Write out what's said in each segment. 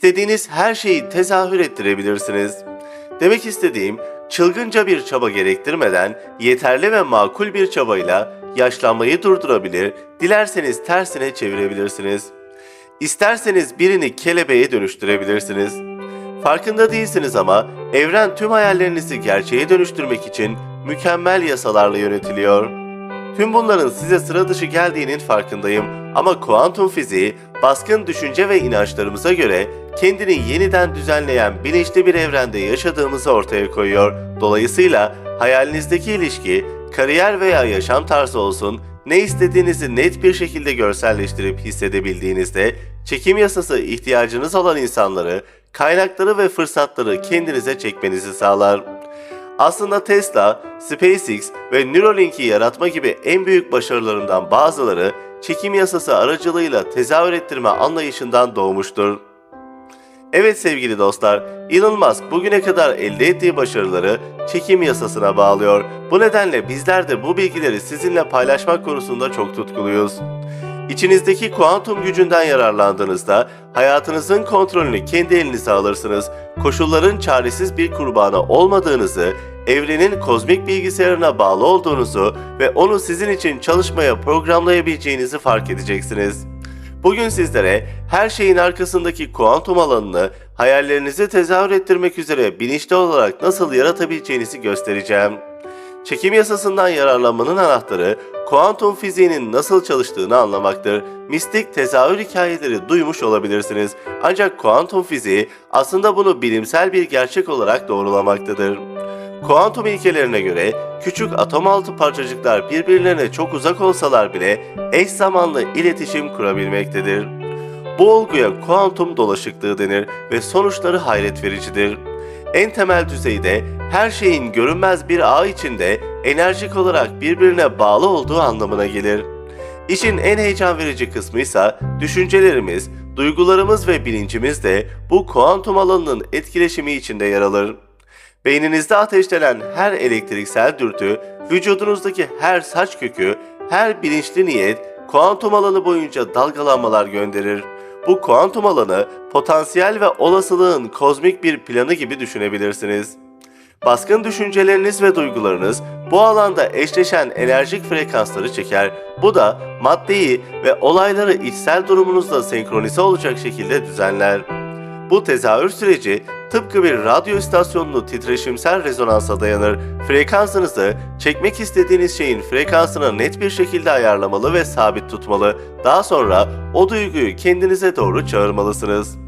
istediğiniz her şeyi tezahür ettirebilirsiniz. Demek istediğim, çılgınca bir çaba gerektirmeden yeterli ve makul bir çabayla yaşlanmayı durdurabilir, dilerseniz tersine çevirebilirsiniz. İsterseniz birini kelebeğe dönüştürebilirsiniz. Farkında değilsiniz ama evren tüm hayallerinizi gerçeğe dönüştürmek için mükemmel yasalarla yönetiliyor. Tüm bunların size sıra dışı geldiğinin farkındayım ama kuantum fiziği baskın düşünce ve inançlarımıza göre kendini yeniden düzenleyen bilinçli bir evrende yaşadığımızı ortaya koyuyor. Dolayısıyla hayalinizdeki ilişki, kariyer veya yaşam tarzı olsun, ne istediğinizi net bir şekilde görselleştirip hissedebildiğinizde çekim yasası ihtiyacınız olan insanları, kaynakları ve fırsatları kendinize çekmenizi sağlar. Aslında Tesla, SpaceX ve Neuralink'i yaratma gibi en büyük başarılarından bazıları çekim yasası aracılığıyla tezahür ettirme anlayışından doğmuştur. Evet sevgili dostlar, Elon Musk bugüne kadar elde ettiği başarıları çekim yasasına bağlıyor. Bu nedenle bizler de bu bilgileri sizinle paylaşmak konusunda çok tutkuluyuz. İçinizdeki kuantum gücünden yararlandığınızda hayatınızın kontrolünü kendi elinize alırsınız. Koşulların çaresiz bir kurbanı olmadığınızı, evrenin kozmik bilgisayarına bağlı olduğunuzu ve onu sizin için çalışmaya programlayabileceğinizi fark edeceksiniz. Bugün sizlere her şeyin arkasındaki kuantum alanını hayallerinizi tezahür ettirmek üzere bilinçli olarak nasıl yaratabileceğinizi göstereceğim. Çekim yasasından yararlanmanın anahtarı kuantum fiziğinin nasıl çalıştığını anlamaktır. Mistik tezahür hikayeleri duymuş olabilirsiniz. Ancak kuantum fiziği aslında bunu bilimsel bir gerçek olarak doğrulamaktadır. Kuantum ilkelerine göre küçük atom altı parçacıklar birbirlerine çok uzak olsalar bile eş zamanlı iletişim kurabilmektedir. Bu olguya kuantum dolaşıklığı denir ve sonuçları hayret vericidir. En temel düzeyde her şeyin görünmez bir ağ içinde enerjik olarak birbirine bağlı olduğu anlamına gelir. İşin en heyecan verici kısmı ise düşüncelerimiz, duygularımız ve bilincimiz de bu kuantum alanının etkileşimi içinde yer alır. Beyninizde ateşlenen her elektriksel dürtü, vücudunuzdaki her saç kökü, her bilinçli niyet kuantum alanı boyunca dalgalanmalar gönderir. Bu kuantum alanı potansiyel ve olasılığın kozmik bir planı gibi düşünebilirsiniz. Baskın düşünceleriniz ve duygularınız bu alanda eşleşen enerjik frekansları çeker. Bu da maddeyi ve olayları içsel durumunuzla senkronize olacak şekilde düzenler. Bu tezahür süreci tıpkı bir radyo istasyonunu titreşimsel rezonansa dayanır. Frekansınızı çekmek istediğiniz şeyin frekansına net bir şekilde ayarlamalı ve sabit tutmalı. Daha sonra o duyguyu kendinize doğru çağırmalısınız.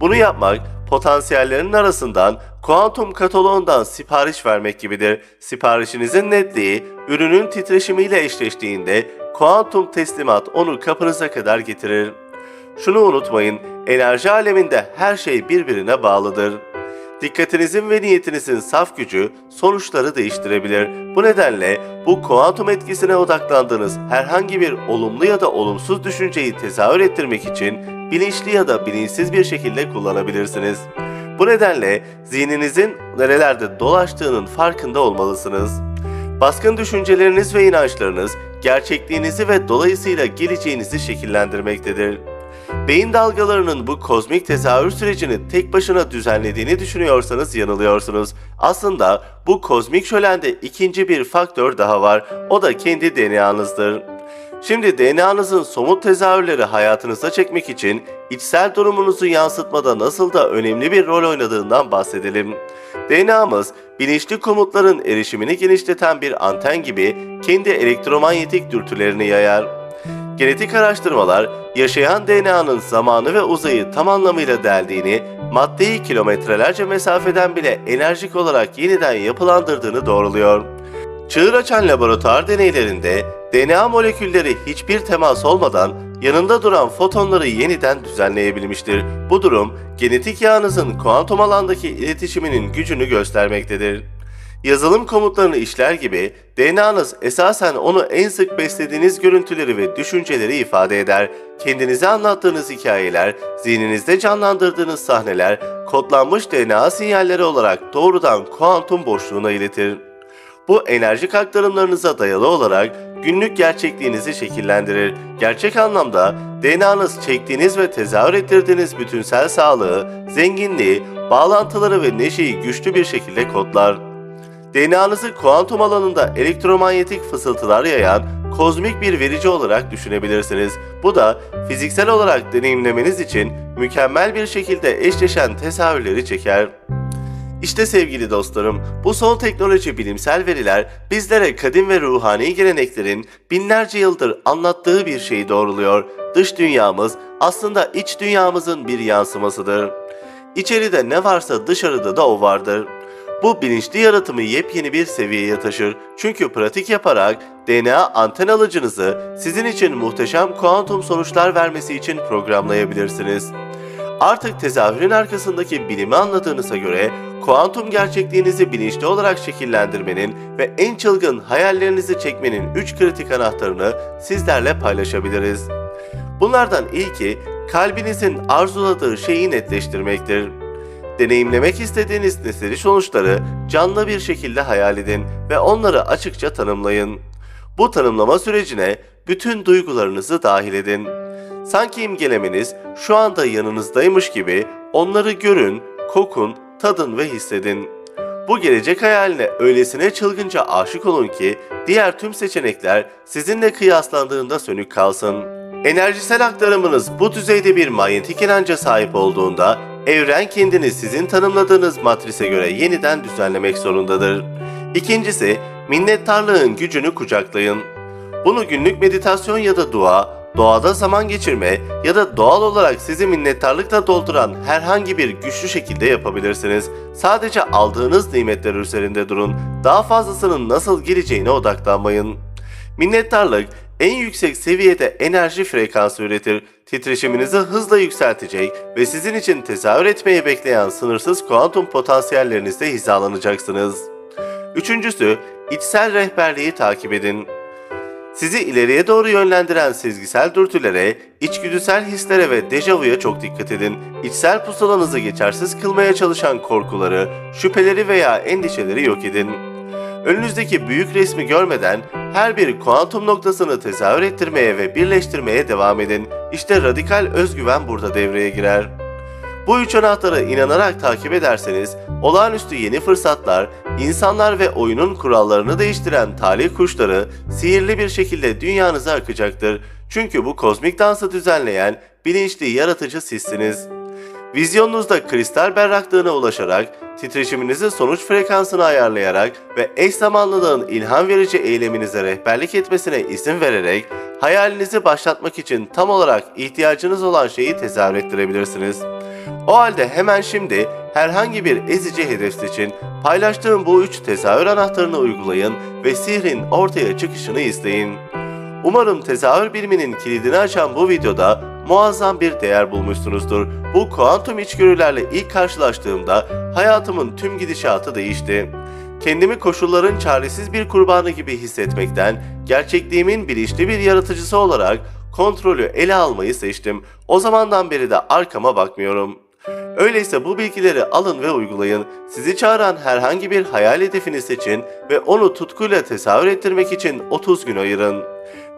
Bunu yapmak potansiyellerin arasından kuantum kataloğundan sipariş vermek gibidir. Siparişinizin netliği ürünün titreşimiyle eşleştiğinde kuantum teslimat onu kapınıza kadar getirir. Şunu unutmayın, enerji aleminde her şey birbirine bağlıdır. Dikkatinizin ve niyetinizin saf gücü sonuçları değiştirebilir. Bu nedenle bu kuantum etkisine odaklandığınız herhangi bir olumlu ya da olumsuz düşünceyi tezahür ettirmek için bilinçli ya da bilinçsiz bir şekilde kullanabilirsiniz. Bu nedenle zihninizin nerelerde dolaştığının farkında olmalısınız. Baskın düşünceleriniz ve inançlarınız gerçekliğinizi ve dolayısıyla geleceğinizi şekillendirmektedir. Beyin dalgalarının bu kozmik tezahür sürecini tek başına düzenlediğini düşünüyorsanız yanılıyorsunuz. Aslında bu kozmik şölende ikinci bir faktör daha var. O da kendi DNA'nızdır. Şimdi DNA'nızın somut tezahürleri hayatınıza çekmek için içsel durumunuzu yansıtmada nasıl da önemli bir rol oynadığından bahsedelim. DNA'mız bilinçli komutların erişimini genişleten bir anten gibi kendi elektromanyetik dürtülerini yayar. Genetik araştırmalar yaşayan DNA'nın zamanı ve uzayı tam anlamıyla deldiğini, maddeyi kilometrelerce mesafeden bile enerjik olarak yeniden yapılandırdığını doğruluyor. Çığır açan laboratuvar deneylerinde DNA molekülleri hiçbir temas olmadan yanında duran fotonları yeniden düzenleyebilmiştir. Bu durum genetik yağınızın kuantum alandaki iletişiminin gücünü göstermektedir. Yazılım komutlarını işler gibi DNA'nız esasen onu en sık beslediğiniz görüntüleri ve düşünceleri ifade eder. Kendinize anlattığınız hikayeler, zihninizde canlandırdığınız sahneler kodlanmış DNA sinyalleri olarak doğrudan kuantum boşluğuna iletir. Bu enerjik aktarımlarınıza dayalı olarak günlük gerçekliğinizi şekillendirir. Gerçek anlamda DNA'nız çektiğiniz ve tezahür ettirdiğiniz bütünsel sağlığı, zenginliği, bağlantıları ve neşeyi güçlü bir şekilde kodlar. DNA'nızı kuantum alanında elektromanyetik fısıltılar yayan kozmik bir verici olarak düşünebilirsiniz. Bu da fiziksel olarak deneyimlemeniz için mükemmel bir şekilde eşleşen tesahürleri çeker. İşte sevgili dostlarım, bu son teknoloji bilimsel veriler bizlere kadim ve ruhani geleneklerin binlerce yıldır anlattığı bir şeyi doğruluyor. Dış dünyamız aslında iç dünyamızın bir yansımasıdır. İçeride ne varsa dışarıda da o vardır. Bu bilinçli yaratımı yepyeni bir seviyeye taşır. Çünkü pratik yaparak DNA anten alıcınızı sizin için muhteşem kuantum sonuçlar vermesi için programlayabilirsiniz. Artık tezahürün arkasındaki bilimi anladığınıza göre kuantum gerçekliğinizi bilinçli olarak şekillendirmenin ve en çılgın hayallerinizi çekmenin 3 kritik anahtarını sizlerle paylaşabiliriz. Bunlardan ilki kalbinizin arzuladığı şeyi netleştirmektir. Deneyimlemek istediğiniz nesneli sonuçları canlı bir şekilde hayal edin ve onları açıkça tanımlayın. Bu tanımlama sürecine bütün duygularınızı dahil edin. Sanki imgelemeniz şu anda yanınızdaymış gibi onları görün, kokun, tadın ve hissedin. Bu gelecek hayaline öylesine çılgınca aşık olun ki diğer tüm seçenekler sizinle kıyaslandığında sönük kalsın. Enerjisel aktarımınız bu düzeyde bir manyetik inanca sahip olduğunda evren kendini sizin tanımladığınız matrise göre yeniden düzenlemek zorundadır. İkincisi, minnettarlığın gücünü kucaklayın. Bunu günlük meditasyon ya da dua, doğada zaman geçirme ya da doğal olarak sizi minnettarlıkla dolduran herhangi bir güçlü şekilde yapabilirsiniz. Sadece aldığınız nimetler üzerinde durun. Daha fazlasının nasıl geleceğine odaklanmayın. Minnettarlık en yüksek seviyede enerji frekansı üretir. Titreşiminizi hızla yükseltecek ve sizin için tezahür etmeyi bekleyen sınırsız kuantum potansiyellerinizle hizalanacaksınız. Üçüncüsü, içsel rehberliği takip edin. Sizi ileriye doğru yönlendiren sezgisel dürtülere, içgüdüsel hislere ve dejavuya çok dikkat edin. İçsel pusulanızı geçersiz kılmaya çalışan korkuları, şüpheleri veya endişeleri yok edin. Önünüzdeki büyük resmi görmeden her bir kuantum noktasını tezahür ettirmeye ve birleştirmeye devam edin. İşte radikal özgüven burada devreye girer. Bu üç anahtarı inanarak takip ederseniz olağanüstü yeni fırsatlar, insanlar ve oyunun kurallarını değiştiren talih kuşları sihirli bir şekilde dünyanıza akacaktır. Çünkü bu kozmik dansı düzenleyen bilinçli yaratıcı sizsiniz. Vizyonunuzda kristal berraklığına ulaşarak, titreşiminizi sonuç frekansını ayarlayarak ve eş zamanlılığın ilham verici eyleminize rehberlik etmesine izin vererek, hayalinizi başlatmak için tam olarak ihtiyacınız olan şeyi tezahür ettirebilirsiniz. O halde hemen şimdi herhangi bir ezici hedef seçin, paylaştığım bu üç tezahür anahtarını uygulayın ve sihrin ortaya çıkışını isteyin. Umarım tezahür biliminin kilidini açan bu videoda muazzam bir değer bulmuşsunuzdur. Bu kuantum içgörülerle ilk karşılaştığımda hayatımın tüm gidişatı değişti. Kendimi koşulların çaresiz bir kurbanı gibi hissetmekten, gerçekliğimin bilinçli bir yaratıcısı olarak kontrolü ele almayı seçtim. O zamandan beri de arkama bakmıyorum. Öyleyse bu bilgileri alın ve uygulayın. Sizi çağıran herhangi bir hayal hedefini seçin ve onu tutkuyla tezahür ettirmek için 30 gün ayırın.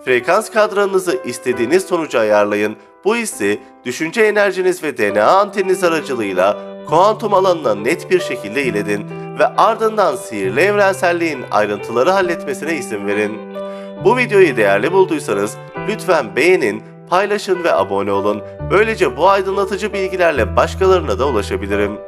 Frekans kadranınızı istediğiniz sonuca ayarlayın. Bu hissi düşünce enerjiniz ve DNA anteniniz aracılığıyla kuantum alanına net bir şekilde iledin ve ardından sihirli evrenselliğin ayrıntıları halletmesine izin verin. Bu videoyu değerli bulduysanız lütfen beğenin, paylaşın ve abone olun. Böylece bu aydınlatıcı bilgilerle başkalarına da ulaşabilirim.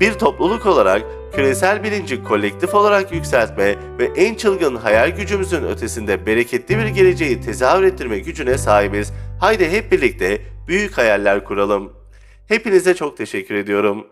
Bir topluluk olarak küresel bilinci kolektif olarak yükseltme ve en çılgın hayal gücümüzün ötesinde bereketli bir geleceği tezahür ettirme gücüne sahibiz. Haydi hep birlikte büyük hayaller kuralım. Hepinize çok teşekkür ediyorum.